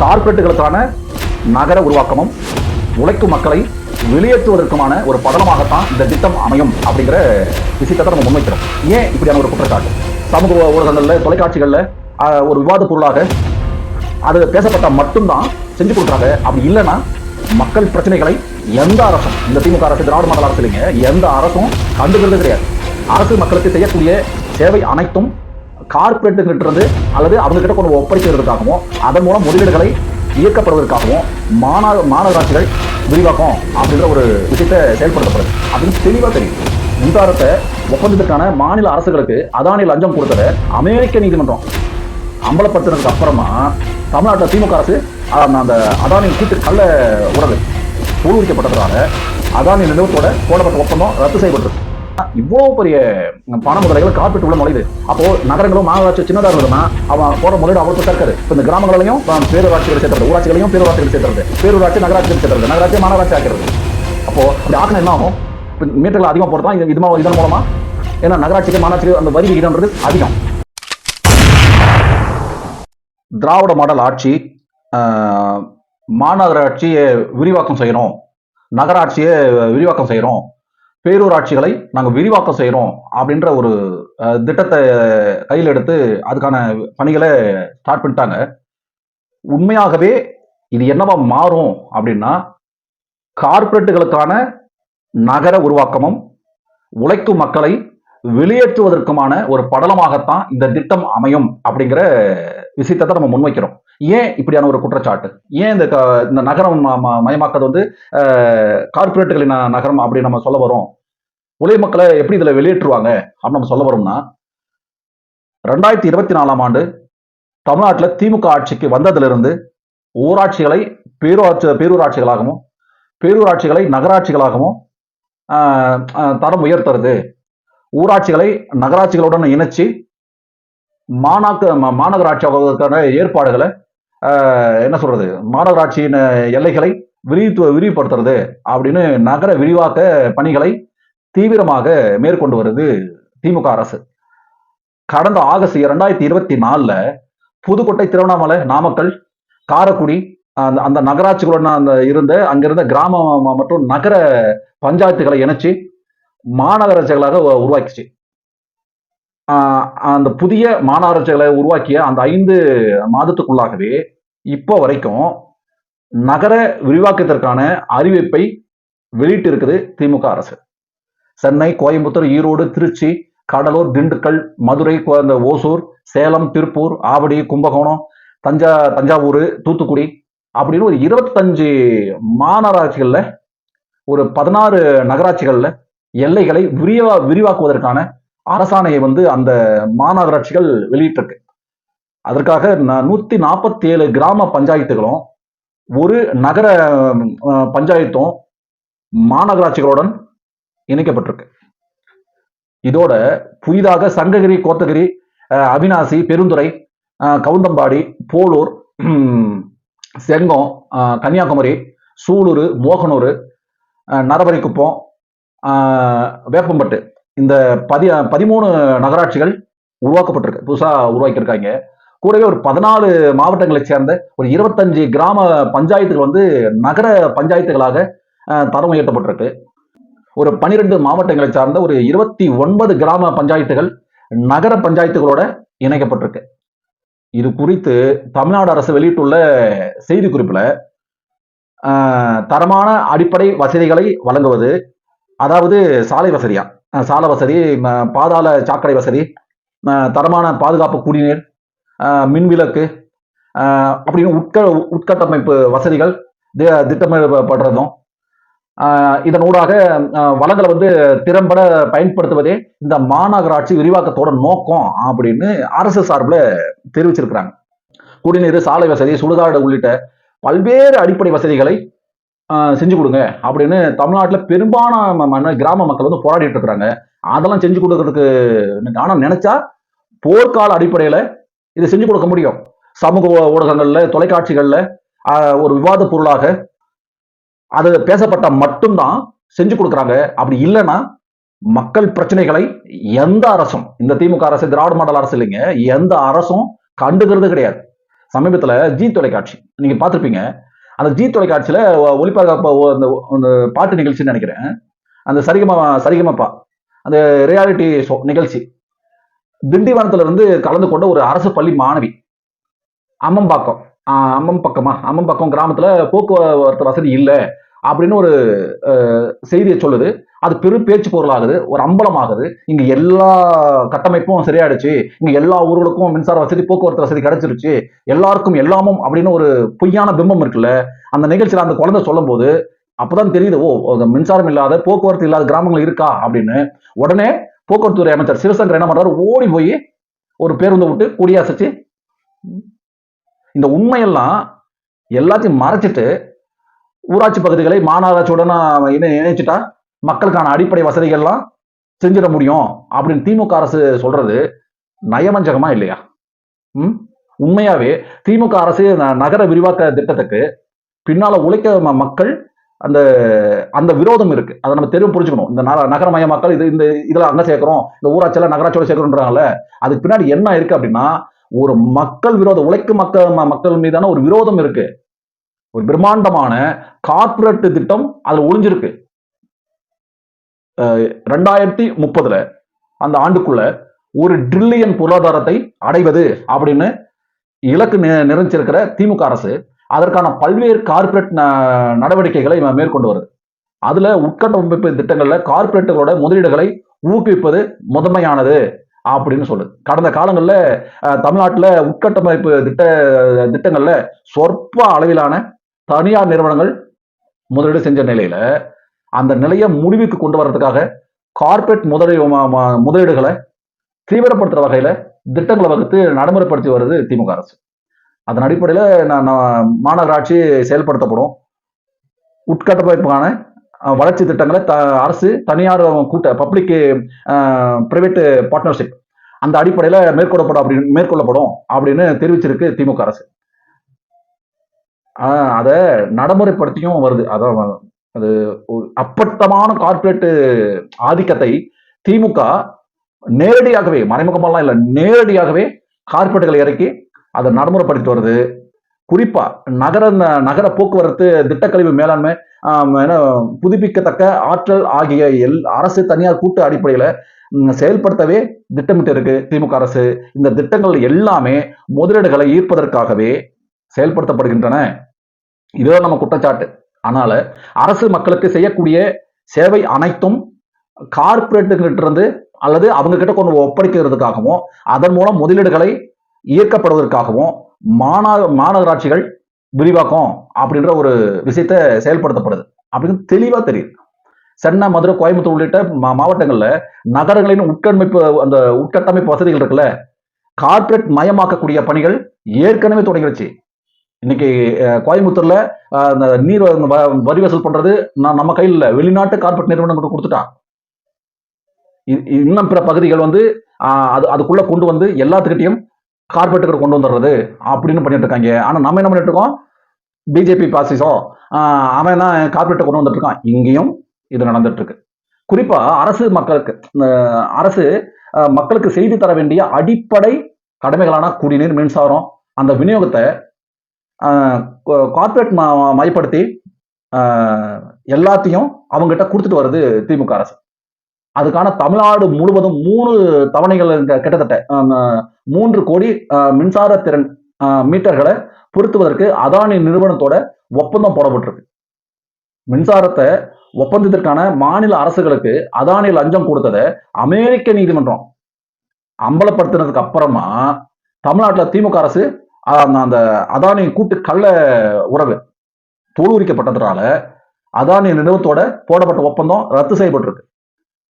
கார்ப்பரேட்டுகளுக்கான நகர உருவாக்கமும் உழைக்கும் மக்களை வெளியேற்றுவதற்குமான ஒரு படலமாகத்தான் இந்த திட்டம் அமையும் அப்படிங்கிற விஷயத்தை தான் நம்ம முன்வைக்கிறோம். ஏன் இப்படியான ஒரு குற்றச்சாட்டு? சமூக ஊடகங்களில் தொலைக்காட்சிகளில் ஒரு விவாத பொருளாக அது பேசப்பட்டா மட்டும்தான் செஞ்சு கொடுக்குறாங்க. அப்படி இல்லைன்னா மக்கள் பிரச்சனைகளை எந்த அரசும் இந்த திமுக அரசு திராவிட மாடல் அரசு இல்லைங்க எந்த அரசும் கண்டுகிறது கிடையாது. அரசு மக்களுக்கு செய்யக்கூடிய சேவை அனைத்தும் கார்பரேட்டுகிட்ட கிட்டிருந்து அல்லது அவங்க கிட்ட கொண்டு ஒப்படைக்கிறதுக்காகவும் அதன் மூலம் முதலீடுகளை இயக்கப்படுவதற்காகவும் மாநா மாநகராட்சிகள் விரிவாக்கம் அப்படின்ற ஒரு விஷயத்தை செயல்படுத்தப்படுது. அப்படின்னு தெளிவாக தெரியும். மின்சாரத்தை ஒப்பந்தத்துக்கான மாநில அரசுகளுக்கு அதானி லஞ்சம் கொடுத்தத அமெரிக்க நீதிமன்றம் அம்பலப்படுத்தினதுக்கு அப்புறமா தமிழ்நாட்டில் திமுக அரசு அந்த அதானி கூட்டு கள்ள உறவு ஊடுருவிக்கப்பட்டதுனால அதானி நிலவத்தோட போடப்பட்ட ஒப்பந்தம் ரத்து செய்யப்பட்டிருக்கு. இவ்வளோ பெரிய பண முதலைகள் காப்பீட்டு உள்ள நுழையுது அப்போ நகரங்களும் மாநகராட்சி சின்னதாக இருந்ததுன்னா அவன் போட முதலீடு அவ்வளோ பெருசா இப்போ இந்த கிராமங்களையும் அஹ், பேரூராட்சிகள் சேர்த்துறது ஊராட்சிகளையும் பேரூராட்சிகள் சேர்த்துறது பேரூராட்சி நகராட்சிகள் சேர்த்துறது நகராட்சி மாநகராட்சி ஆக்கிறது. அப்போ அப்படி ஆக்கின என்ன ஆகும்? இப்போ மீட்டர்கள் அதிகமாக போடுறதா இது இது இதன் மூலமா? ஏன்னா நகராட்சிக்கு மாநகராட்சிக்கு அந்த வரி விகிதம்ன்றது அதிகம். திராவிட மாடல் ஆட்சி ஆஹ், மாநகராட்சியை விரிவாக்கம் செய்யணும். நகராட்சியை விரிவாக்கம் செய்யறோம் பேரூராட்சிகளை நாங்கள் விரிவாக்கம் செய்கிறோம் அப்படின்ற ஒரு திட்டத்தை கையில் எடுத்து அதுக்கான பணிகளை ஸ்டார்ட் பண்ணிட்டாங்க. உண்மையாகவே இது என்னவா மாறும் அப்படின்னா கார்ப்பரேட்டுகளுக்கான நகர உருவாக்கமும் உழைக்கும் மக்களை வெளியேற்றுவதற்குமான ஒரு படலமாகத்தான் இந்த திட்டம் அமையும் அப்படிங்கிற விஷயத்தை தான் நம்ம முன்வைக்கிறோம். ஏன் இப்படியான ஒரு குற்றச்சாட்டு? ஏன் இந்த க- இந்த நகரம் ம- வந்து கார்பரேட்டுகளின் கார்ப்பரேட்டுகளின் நகரம் அப்படி நம்ம சொல்ல வரோம் உலக மக்களை எப்படி இதில் வெளியேற்றுவாங்க அப்படின்னு நம்ம சொல்ல வரோம்னா ரெண்டாயிரத்தி இருபத்தி நாலாம் ஆண்டு தமிழ்நாட்டில் திமுக ஆட்சிக்கு வந்ததிலிருந்து ஊராட்சிகளை பேரூராட்சி பேரூராட்சிகளாகவும் பேரூராட்சிகளை நகராட்சிகளாகவும் தரம் உயர்த்துறது. ஊராட்சிகளை நகராட்சிகளுடன் இணைச்சு மாநாக்க ம- மாநகராட்சி ஆகுவதற்கான ஏற்பாடுகளை என்ன சொல்றது? மாநகராட்சியின் எல்லைகளை விரிவு விரிவுபடுத்துறது அப்படின்னு நகர விரிவாக்க பணிகளை தீவிரமாக மேற்கொண்டு வருது திமுக அரசு. கடந்த ஆகஸ்ட் இரண்டாயிரத்தி இருபத்தி நாலுல புதுக்கோட்டை திருவண்ணாமலை நாமக்கல் காரைக்குடி அந்த அந்த நகராட்சிகளுடன் அந்த இருந்த அங்கிருந்த கிராம மற்றும் நகர பஞ்சாயத்துகளை இணைச்சு மாநகராட்சிகளாக உருவாக்கிச்சு. அந்த புதிய மாநகராட்சிகளை உருவாக்கிய அந்த ஐந்து மாதத்துக்குள்ளாகவே இப்போ வரைக்கும் நகர விரிவாக்கத்திற்கான அறிவிப்பை வெளியிட்டு இருக்குது திமுக அரசு. சென்னை கோயம்புத்தூர் ஈரோடு திருச்சி கடலூர் திண்டுக்கல் மதுரை கோ- இந்த ஓசூர் சேலம் திருப்பூர் ஆவடி கும்பகோணம் தஞ்சா தஞ்சாவூர் தூத்துக்குடி அப்படின்னு ஒரு இருபத்தஞ்சு மாநகராட்சிகளில் ஒரு பதினாறு நகராட்சிகளில் எல்லைகளை விரிவா விரிவாக்குவதற்கான அரசாணையை வந்து அந்த மாநகராட்சிகள் வெளியிட்டிருக்கு. அதற்காக ந- நூத்தி நாற்பத்தி ஏழு கிராம பஞ்சாயத்துகளும் ஒரு நகர பஞ்சாயத்தும் மாநகராட்சிகளுடன் இணைக்கப்பட்டிருக்கு. இதோட புதிதாக சங்ககிரி கோத்தகிரி அவினாசி பெருந்துறை அஹ், கவுந்தம்பாடி போலூர் செங்கம் கன்னியாகுமரி சூலூர் மோகனூர் நரபரிக்குப்பம் வேப்பம்பட்டு இந்த பதி பதிமூணு நகராட்சிகள் உருவாக்கப்பட்டிருக்கு. புதுசா உருவாக்கியிருக்காங்க. கூடவே ஒரு பதினாலு மாவட்டங்களை சேர்ந்த ஒரு இருபத்தஞ்சு கிராம பஞ்சாயத்துகள் வந்து நகர பஞ்சாயத்துகளாக தரம் உயர்த்தப்பட்டிருக்கு. ஒரு பனிரெண்டு மாவட்டங்களை சார்ந்த ஒரு இருபத்தி ஒன்பது கிராம பஞ்சாயத்துகள் நகர பஞ்சாயத்துகளோட இணைக்கப்பட்டிருக்கு. இது குறித்து தமிழ்நாடு அரசு வெளியிட்டுள்ள செய்தி குறிப்பில் தரமான அடிப்படை வசதிகளை வழங்குவது அதாவது சாலை வசதியாக சாலை வசதி பாதாள சாக்கடை வசதி தரமான பாதுகாப்பு குடிநீர் மின்விளக்கு அப்படின்னு உட்க உட்கட்டமைப்பு வசதிகள் தி- திட்டமிடப்படுறதும் இதனூடாக இதன் ஊடாக வளங்களை வந்து திறம்பட பயன்படுத்துவதே இந்த மாநகராட்சி விரிவாக்கத்தோட நோக்கம் அப்படின்னு அரசு சார்பில் தெரிவிச்சிருக்கிறாங்க. குடிநீர் சாலை வசதி சுடுகாடு உள்ளிட்ட பல்வேறு அடிப்படை வசதிகளை செஞ்சு கொடுங்க அப்படின்னு தமிழ்நாட்டில் பெரும்பாலான ம- கிராம மக்கள் வந்து போராடிட்டு இருக்கிறாங்க. அதெல்லாம் செஞ்சு கொடுக்கறதுக்கு ஆனால் நினைச்சா போர்க்கால அடிப்படையில் இதை செஞ்சு கொடுக்க முடியும். சமூக ஊடகங்களில் தொலைக்காட்சிகளில் ஒரு விவாத பொருளாக அது பேசப்பட்ட மட்டும்தான் செஞ்சு கொடுக்குறாங்க. அப்படி இல்லைன்னா மக்கள் பிரச்சனைகளை எந்த அரசும் இந்த திமுக அரசு திராவிட மாடல் அரசு இல்லைங்க எந்த அரசும் கண்டுகிறது கிடையாது. சமீபத்தில் ஜி தொலைக்காட்சி நீங்க பார்த்துருப்பீங்க. அந்த ஜி தொலைக்காட்சியில் ஒ- அந்த அந்த பாட்டு நிகழ்ச்சின்னு நினைக்கிறேன். அந்த சரிகமா சரிகமப்பா அந்த ரியாலிட்டி ஷோ நிகழ்ச்சி. திண்டிவனத்துல இருந்து கலந்து கொண்ட ஒரு அரசு பள்ளி மாணவி. அம்மம்பாக்கம். ஆஹ் அம்மம்பக்கமா அம்மம்பக்கம் கிராமத்துல போக்குவரத்து வசதி இல்லை. அப்படின்னு ஒரு செய்தியை சொல்லுது. அது பெரும் பேச்சு பொருளாகுது ஒரு அம்பலமாகுது. இங்க எல்லா கட்டமைப்பும் சரியாயிடுச்சு. இங்க எல்லா ஊர்களுக்கும் மின்சார வசதி போக்குவரத்து வசதி கிடைச்சிருச்சு. எல்லாருக்கும் எல்லாமும் அப்படின்னு ஒரு பொய்யான பிம்பம் இருக்குல்ல அந்த நிகழ்ச்சியில அந்த குழந்தை சொல்லும்போது அப்பதான் தெரியுது ஓ அந்த மின்சாரம் இல்லாத போக்குவரத்து இல்லாத கிராமங்கள் இருக்கா அப்படின்னு. உடனே போக்குவரத்து துறை அமைச்சர் சிவசங்கர் என்ன பண்றாரு? ஓடி போய் ஒரு பேருந்து விட்டு கொடியாசிச்சு இந்த உண்மையெல்லாம் எல்லாத்தையும் மறைச்சிட்டு ஊராட்சி பகுதிகளை மாநகராட்சியுடன் இணை இணைச்சிட்டா மக்களுக்கான அடிப்படை வசதிகள்லாம் செஞ்சிட முடியும் அப்படின்னு திமுக அரசு சொல்றது நயமஞ்சகமா இல்லையா? ம்? உண்மையாவே திமுக அரசு ந- நகர விரிவாக்க திட்டத்துக்கு பின்னால உழைக்க ம- மக்கள் அந்த அந்த விரோதம் இருக்கு. அதை நம்ம தெரிவு புரிஞ்சுக்கணும். இந்த நகர நகரமய மக்கள் இது இந்த இதுல அங்க சேர்க்கிறோம் இந்த ஊராட்சியில நகராட்சியோட சேர்க்கிறோம்ன்றாங்கல்ல அதுக்கு பின்னாடி என்ன இருக்கு அப்படின்னா ஒரு மக்கள் விரோதம் உழைக்கும் மக்கள் ம- மக்கள் மீதான ஒரு விரோதம் இருக்கு. ஒரு பிரம்மாண்டமான கார்பரேட் திட்டம் அதுல ஒளிஞ்சிருக்கு. ரெண்டாயிரத்தி முப்பதுல அந்த ஆண்டுக்குள்ள ஒரு ட்ரில்லியன் பொருளாதாரத்தை அடைவது அப்படின்னு இலக்கு நிறைஞ்சிருக்கிற திமுக அரசு அதற்கான பல்வேறு கார்ப்பரேட் ந- நடவடிக்கைகளை மேற்கொண்டு வருது. அதுல உட்கட்டமைப்பு திட்டங்கள்ல கார்பரேட்டுகளோட முதலீடுகளை ஊக்குவிப்பது முதன்மையானது அப்படின்னு சொல்லுது. கடந்த காலங்கள்ல தமிழ்நாட்டுல உட்கட்டமைப்பு திட்ட திட்டங்கள்ல சொற்ப அளவிலான தனியார் நிறுவனங்கள் முதலீடு செஞ்ச நிலையில அந்த நிலையை முடிவுக்கு கொண்டு வர்றதுக்காக கார்பரேட் முதலீடு முதலீடுகளை தீவிரப்படுத்துற வகையில திட்டங்களை வகுத்து நடைமுறைப்படுத்தி வருது திமுக அரசு. அதன் அடிப்படையில் நான் மாநகராட்சி செயல்படுத்தப்படும். உட்கட்டமைப்புக்கான வளர்ச்சி திட்டங்களை த அரசு தனியார் கூட்ட பப்ளிக் பிரைவேட் பார்ட்னர்ஷிப் அந்த அடிப்படையில் மேற்கொள்ளப்படும் அப்படின்னு மேற்கொள்ளப்படும் அப்படின்னு தெரிவிச்சிருக்கு திமுக அரசு. அதை நடைமுறைப்படுத்தியும் வருது. அதான் அது ஒரு அப்பட்டமான கார்ப்பரேட்டு ஆதிக்கத்தை திமுக நேரடியாகவே மறைமுகமெல்லாம் இல்லை நேரடியாகவே கார்ப்பரேட்டுகளை இறக்கி அதை நடைமுறைப்படுத்தி வருது. குறிப்பா நகர நகர போக்குவரத்து திட்டக்கழிவு மேலாண்மை புதுப்பிக்கத்தக்க ஆற்றல் ஆகிய எல் அரசு தனியார் கூட்டு அடிப்படையில செயல்படுத்தவே திட்டமிட்டு இருக்கு திமுக அரசு. இந்த திட்டங்கள் எல்லாமே முதலீடுகளை ஈர்ப்பதற்காகவே செயல்படுத்தப்படுகின்றன. இதுதான் நம்ம குற்றச்சாட்டு. அதனால அரசு மக்களுக்கு செய்யக்கூடிய சேவை அனைத்தும் கார்பரேட்டுகிட்ட இருந்து அல்லது அவங்க கிட்ட கொண்டு ஒப்படைக்கிறதுக்காகவும் அதன் மூலம் முதலீடுகளை ஈர்க்கப்படுவதற்காகவும் மாநா மாநகராட்சிகள் விரிவாக்கம் அப்படின்ற ஒரு விஷயத்த செயல்படுத்தப்படுது. அப்படின்னு தெளிவா தெரியுது. சென்னை மதுரை கோயம்புத்தூர் உள்ளிட்ட மா- மாவட்டங்கள்ல நகரங்களின் உட்கட்டமைப்பு அந்த உட்கட்டமைப்பு வசதிகள் இருக்குல்ல கார்ப்பரேட் மயமாக்கக்கூடிய பணிகள் ஏற்கனவே தொடங்கிடுச்சு இன்னைக்கு கோயம்புத்தூர்ல அந்த நீர் வ- வ- வரி வசூல் பண்றது நான் நம்ம கையில் இல்லை. வெளிநாட்டு கார்ப்பரேட் நிறுவனங்களுக்கு கொடுத்துட்டான். இ- இன்னும் பிற பகுதிகள் வந்து அது அதுக்குள்ள கொண்டு வந்து எல்லாத்துக்கிட்டையும் கார்பரேட்டுக்கு கொண்டு வந்துடுறது அப்படின்னு பண்ணிட்டு இருக்காங்க. ஆனா நம்ம என்ன பண்ணிட்டு இருக்கோம்? பிஜேபி பாசிசம். அவன் தான் கார்பரேட்டை கொண்டு வந்துட்டு இருக்கான். இங்கேயும் இது நடந்துட்டு இருக்கு. குறிப்பா அரசு மக்களுக்கு அரசு மக்களுக்கு செய்து தர வேண்டிய அடிப்படை கடமைகளான குடிநீர் மின்சாரம் அந்த விநியோகத்தை கார்பரேட் மயப்படுத்தி எல்லாத்தையும் அவங்ககிட்ட கொடுத்துட்டு வருது திமுக அரசு. அதுக்கான தமிழ்நாடு முழுவதும் மூணு தவணைகள் கிட்டத்தட்ட மூன்று கோடி மின்சார திறன் மீட்டர்களை பொருத்துவதற்கு அதானி நிறுவனத்தோட ஒப்பந்தம் போடப்பட்டிருக்கு. மின்சாரத்தை ஒப்பந்தத்திற்கான மாநில அரசுகளுக்கு அதானி லஞ்சம் கொடுத்ததை அமெரிக்க நீதிமன்றம் அம்பலப்படுத்தினதுக்கு அப்புறமா தமிழ்நாட்டில் திமுக அரசு அந்த- அதானி கூட்டு கள்ள உறவு தோல்விக்கப்பட்டதுனால அதானி நிறுவனத்தோட போடப்பட்ட ஒப்பந்தம் ரத்து செய்யப்பட்டிருக்கு.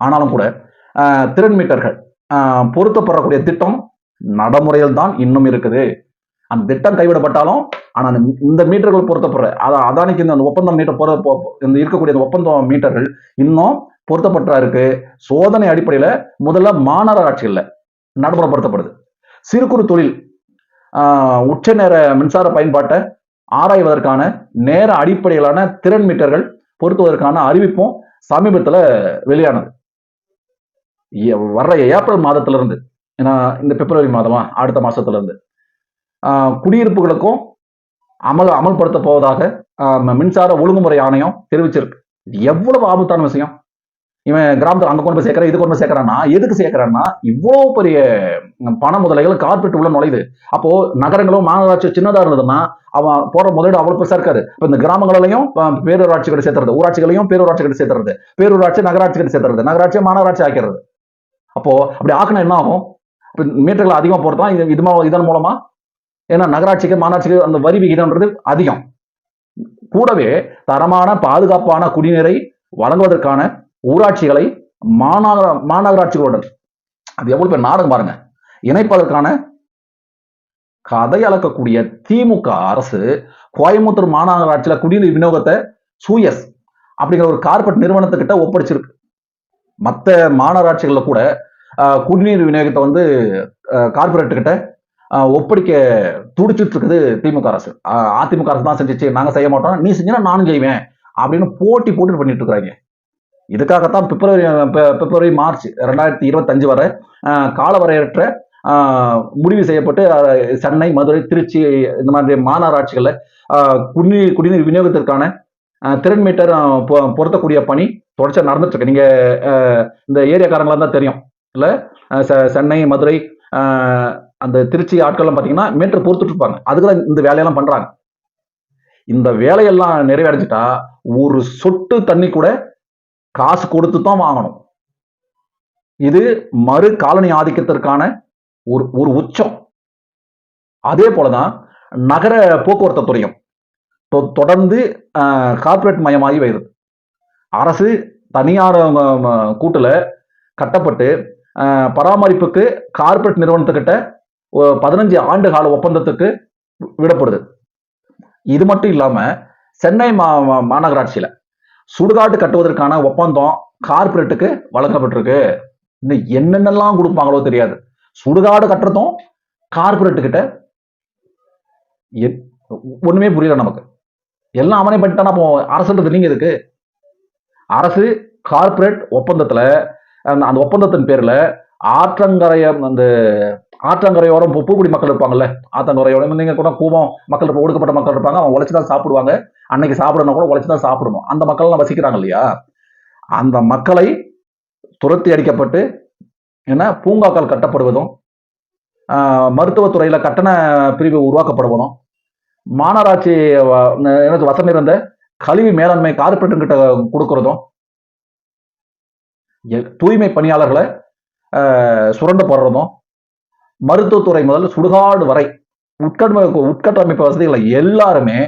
ஆனாலும் கூட திறன் மீட்டர்கள் பொருத்தப்படக்கூடிய திட்டம் நடைமுறையில் தான் இன்னும் இருக்குது. அந்த திட்டம் கைவிடப்பட்டாலும் ஆனால் அந்த இந்த மீட்டர்கள் பொருத்தப்படுற அதான் அதானிக்கு இந்த ஒப்பந்தம் மீட்டர் பொரு இந்த இருக்கக்கூடிய ஒப்பந்தம் மீட்டர்கள் இன்னும் பொருத்தப்பட்டா இருக்கு. சோதனை அடிப்படையில் முதல்ல மாநகராட்சியில் நடைமுறைப்படுத்தப்படுது. சிறு குறு தொழில் உச்ச நேர மின்சார பயன்பாட்டை ஆராய்வதற்கான நேர அடிப்படையிலான திறன் மீட்டர்கள் பொருத்துவதற்கான அறிவிப்பும் சமீபத்துல வெளியானது. வர்ற ஏப்ரல் மாதத்துல இருந்து ஏன்னா இந்த பிப்ரவரி மாதமா அடுத்த மாசத்துல இருந்து ஆஹ், குடியிருப்புகளுக்கும் அமல் அமல்படுத்த போவதாக மின்சார ஒழுங்குமுறை ஆணையம் தெரிவிச்சிருக்கு. எவ்வளவு ஆபத்தான விஷயம்? இவன் கிராமத்தில் அங்கே கொண்டு போய் சேர்க்கறான் இது கொண்டு போய் சேர்க்கறான்னா எதுக்கு சேர்க்கறான்னா இவ்வளோ பெரிய பண முதலைகள் கார்பரேட் உள்ள நுழையுது. அப்போ நகரங்களும் மாநகராட்சி சின்னதாக இருந்ததுன்னா அவன் போற முதலீடு அவ்வளோ பெருசாக இருக்காது. இப்போ இந்த கிராமங்களையும் அஹ், பேரூராட்சி கிட்ட சேர்த்துறது ஊராட்சிகளையும் பேரூராட்சி கிட்ட சேர்த்துறது பேரூராட்சி நகராட்சி கிட்ட சேர்த்துறது நகராட்சியை மாநகராட்சி ஆக்கிறது அப்போ அப்படி ஆக்கினா என்ன ஆகும்? இப்போ மீட்டர்கள் அதிகமாக போறதுதான் இது இது மூலம் இதன் மூலமா ஏன்னா நகராட்சிக்கு மாநகராட்சிக்கு அந்த வரி விகிதம்ன்றது அதிகம். கூடவே தரமான பாதுகாப்பான குடிநீரை வழங்குவதற்கான ஊராட்சிகளை மாநகர மாநகராட்சிகளுடன். அது எவ்வளவு பேர் நாடகம் பாருங்க. இணைப்பதற்கான கதை அளக்கக்கூடிய திமுக அரசு கோயம்புத்தூர் மாநகராட்சியில குடிநீர் விநியோகத்தை சூயஸ் அப்படிங்கிற ஒரு கார்பரேட் நிறுவனத்துக்கிட்ட ஒப்படைச்சிருக்கு. மற்ற மாநகராட்சிகளில் கூட ஆஹ், குடிநீர் விநியோகத்தை வந்து கார்பரேட் கிட்ட ஆஹ், ஒப்படைக்க துடிச்சிட்டு இருக்குது திமுக அரசு. அதிமுக அரசு தான் செஞ்சுச்சு. நாங்க செய்ய மாட்டோம். நீ செஞ்சா நானும் செய்வேன் அப்படின்னு போட்டி போட்டு பண்ணிட்டு இருக்கிறாங்க. இதுக்காகத்தான் பிப்ரவரி பிப்ரவரி மார்ச் ரெண்டாயிரத்தி இருபத்தஞ்சு வரை காலவரையற்ற முடிவு செய்யப்பட்டு சென்னை மதுரை திருச்சி இந்த மாதிரி மாநகராட்சிகளில் குடிநீர் குடிநீர் விநியோகத்திற்கான திறன் மீட்டர் பொ- பொருத்தக்கூடிய பணி தொடர்ச்சியாக நடந்துட்டுருக்கு. நீங்கள் இந்த ஏரியாக்காரங்களாக தான் தெரியும். இல்லை சென்னை மதுரை அந்த திருச்சி ஆட்கள்லாம் பார்த்தீங்கன்னா மீட்டர் பொறுத்துட்டு இருப்பாங்க அதுக்கு தான் இந்த வேலையெல்லாம் பண்ணுறாங்க இந்த வேலையெல்லாம் நிறைவேறிச்சிட்டா ஒரு சொட்டு தண்ணி கூட காசு கொடுத்து தான் வாங்கணும். இது மறு காலனி ஆதிக்கத்திற்கான ஒரு ஒரு உச்சம். அதே போலதான் நகர போக்குவரத்து துறையும் தொடர்ந்து கார்ப்பரேட் மயமாகி வருது அரசு தனியார் கூட்டில் கூட்டுல கட்டப்பட்டு பராமரிப்புக்கு கார்ப்பரேட் நிறுவனத்துக்கிட்ட பதினஞ்சு ஆண்டு கால ஒப்பந்தத்துக்கு விடப்படுது. இது மட்டும் இல்லாம சென்னை மா மா- மாநகராட்சியில சுடுகாடு கட்டுவதற்கான ஒப்பந்தம் கார்பரேட்டுக்கு வழங்கப்பட்டிருக்கு. இன்னும் என்னென்னலாம் கொடுப்பாங்களோ தெரியாது. சுடுகாடு கட்டுறதும் கார்பரேட்டு கிட்ட ஒண்ணுமே புரியல நமக்கு. எல்லாம் அவனே பண்ணிட்டானா அப்போ அரசுன்றது நீங்க இருக்கு அரசு கார்பரேட் ஒப்பந்தத்துல அந்த அந்த ஒப்பந்தத்தின் பேர்ல ஆற்றங்கரைய அந்த ஆற்றங்கரையோரம் பூக்குடி மக்கள் இருப்பாங்கல்ல ஆற்றங்கரையோரம் நீங்க கூட கூவம் மக்கள் ஒடுக்கப்பட்ட மக்கள் இருப்பாங்க அவங்க உழைச்சி தான் சாப்பிடுவாங்க. அன்னைக்கு சாப்பிடணும் கூட உழைச்சி தான் சாப்பிடணும். அந்த மக்கள் வசிக்கிறாங்க இல்லையா? அந்த மக்களை துரத்தி அடிக்கப்பட்டு என்ன? பூங்காக்கள் கட்டப்படுவதும் மருத்துவத்துறையில் மருத்துவத்துறையில கட்டண பிரிவு உருவாக்கப்படுவதும் மாநகராட்சி வ- எனக்கு வசம் இருந்த கழிவு மேலாண்மை கார்பரேட் கிட்ட கொடுக்கறதும் எ- தூய்மை பணியாளர்களை சுரண்டு சுரண்ட போடுறதும் மருத்துவத்துறை முதல் சுடுகாடு வரை உட்கட்டமைப்பு உட்கட்டமைப்பு வசதிகளை எல்லாருமே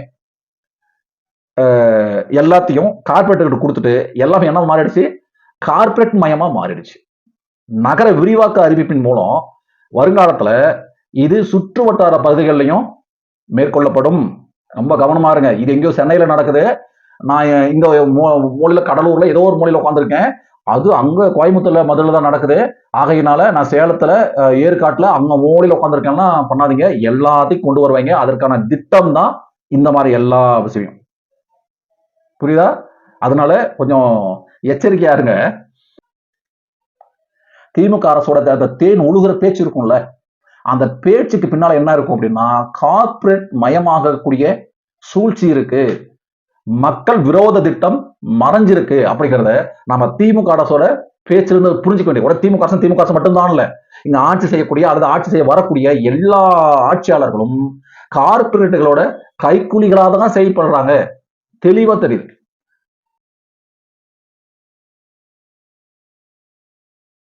எல்லாத்தையும் கார்பரேட்டுக்கிட்ட கொடுத்துட்டு எல்லாமே என்ன மாறிடுச்சு? கார்ப்பரேட் மயமா மாறிடுச்சு. நகர விரிவாக்க அறிவிப்பின் மூலம் வருங்காலத்துல இது சுற்று வட்டார பகுதிகளிலையும் மேற்கொள்ளப்படும். ரொம்ப கவனமா இருங்க. இது எங்கேயோ சென்னையில நடக்குது. நான் இங்க மூலையில கடலூர்ல ஏதோ ஒரு மூலையில உட்காந்துருக்கேன் அது அங்க கோயம்புத்தூர்ல மதுரில் தான் நடக்குது. ஆகையினால நான் சேலத்துல ஏற்காட்டுல அங்க மூலையில உட்காந்துருக்கேன்னா பண்ணாதீங்க. எல்லாத்தையும் கொண்டு வருவாங்க. அதற்கான திட்டம் தான் இந்த மாதிரி எல்லா விஷயம் புரியுதா? அதனால கொஞ்சம் எச்சரிக்கையா இருங்க. திமுக அரசோட அந்த- தேன் உழுகிற பேச்சு இருக்கும்ல அந்த பேச்சுக்கு பின்னால என்ன இருக்கும் அப்படின்னா கார்ப்பரேட் மயமாகக்கூடிய சூழ்ச்சி இருக்கு. மக்கள் விரோத திட்டம் மறைஞ்சிருக்கு அப்படிங்கிறத நம்ம திமுக அரசோட பேச்சிலிருந்து புரிஞ்சுக்க வேண்டிய கூட திமுக அரசு திமுக அரசு மட்டும்தான் இல்ல இங்க ஆட்சி செய்யக்கூடிய அல்லது ஆட்சி செய்ய வரக்கூடிய எல்லா ஆட்சியாளர்களும் கார்ப்பரேட்டுகளோட கைக்கூலிகளாக தான் செயல்படுறாங்க. தெளிவா தெரியுது.